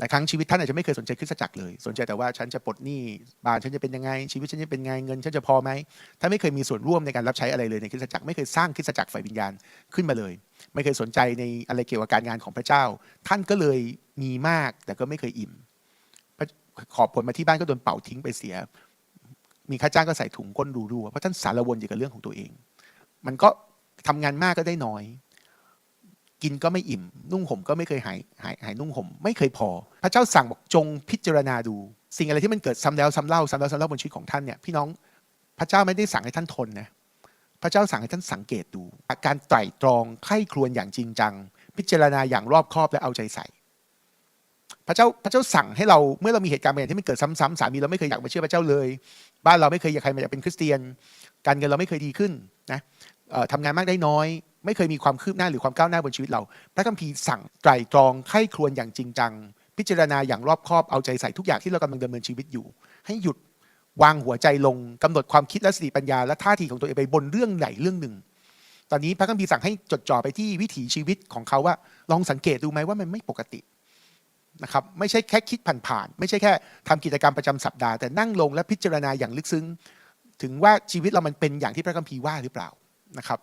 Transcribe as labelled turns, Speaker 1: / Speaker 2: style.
Speaker 1: หลายครั้งชีวิตท่านอาจจะไม่เคยสนใจคริสตจักรเลย สนใจแต่ว่าฉันจะปลดหนี้บ้านฉันจะเป็นยังไง ชีวิตฉันจะเป็นไงเงินฉันจะพอไหมท่านไม่เคยมีส่วนร่วมในการรับใช้อะไรเลยในคริสตจักรไม่เคยสร้างคริสตจักรฝ่ายวิญญาณขึ้นมาเลย ไม่เคยสนใจในอะไรเกี่ยวกับการงานของพระเจ้า ท่านก็เลยมีมากแต่ก็ไม่เคยอิ่มขอบผลมาที่บ้านก็โดนเป่าทิ้งไปเสีย มีค่าจ้างก็ใส่ถุงก้นรูๆเพราะท่านสารวนอยู่กับเรื่องของตัวเอง มันก็ทำงานมากก็ได้น้อย กินก็ไม่อิ่ม นุ่งห่มก็ไม่เคยหายหายหายนุ่งห่มไม่เคยพอ พระเจ้าสั่งบอกจงพิจารณาดู สิ่งอะไรที่มันเกิดซ้ำแล้วซ้ำเล่าซ้ำแล้วซ้ำเล่าบนชีวิตของท่านเนี่ยพี่น้องพระเจ้าไม่ได้สั่งให้ท่านทนนะพระเจ้าสั่งให้ท่านสังเกตดู การไตร่ตรองไข้ครวญอย่างจริงจัง พิจารณาอย่างรอบคอบและเอาใจใส่ พระเจ้าพระเจ้าสั่งให้เราเมื่อเรามีเหตุการณ์บางอย่างที่มันเกิดซ้ำๆสามีเราไม่เคยอยากมาเชื่อพระเจ้าเลย บ้านเราไม่เคยอยากใครมาอยากเป็นคริสเตียน การเงินเราไม่เคยดีขึ้นนะทำงานมากได้น้อย ไม่เคยมีความคืบหน้าหรือความก้าวหน้าบนชีวิตเรา พระคัมภีร์สั่งไตรตรองไข้ครวญอย่างจริงจัง พิจารณาอย่างรอบคอบเอาใจใส่ทุกอย่างที่เรากำลังดำเนินชีวิตอยู่ ให้หยุดวางหัวใจลงกำหนดความคิดและสติปัญญาและท่าทีของตัวเองไปบนเรื่องไหนเรื่องหนึ่ง ตอนนี้พระคัมภีร์สั่งให้จดจ่อไปที่วิถีชีวิตของเขาว่า ลองสังเกตดูไหมว่ามันไม่ปกตินะครับไม่ใช่แค่คิดผ่านๆไม่ใช่แค่ทำกิจกรรมประจำสัปดาห์แต่นั่งลงและพิจารณาอย่างลึกซึ้ง ถึงว่าชีวิตเรามันเป็นอย่างที่พระคัมภีร์ว่าหรือเปล่านะครับ